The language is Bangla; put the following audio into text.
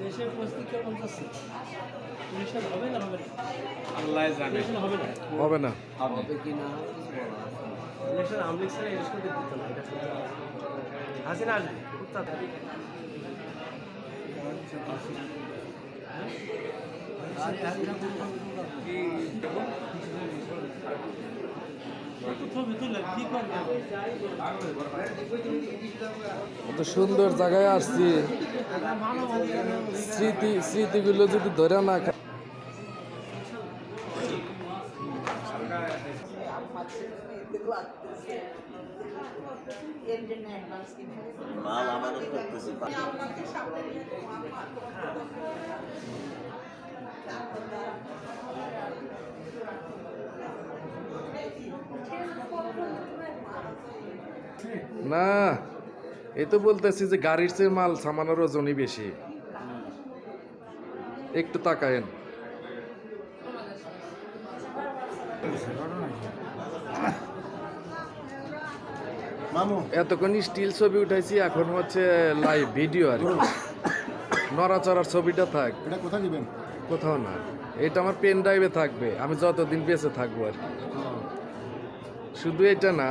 দেশের পরিস্থিতি কেমন যাচ্ছে? ইলেকশন হবে না হবে না? আল্লাহ জানে। হবে না? হবে না। হবে। কি না? ইলেকশন আমলিক ছাড়া ইলেকশন দিতে না এটা হাসিনা আসবে খুব তাড়াতাড়ি কোথাও ভিতরে কি সুন্দর জায়গায় আসছি। স্মৃতি স্মৃতিগুলো যদি ধরে না না। এই তো বলতেছি যে গাড়ির চেয়ে মাল সামানোর ওজনই বেশি। একটু তাকায়েন। এতক্ষণ স্টিল ছবি উঠাইছি এখন হচ্ছে লাইভ ভিডিও আর। নড়াচড়ার ছবিটা থাক। এটা কোথায় নেবেন কোথাও না। এটা আমার পেন ড্রাইভে থাকবে। আমি যতদিন বেঁচে থাকব আর কি। শুধু এটা না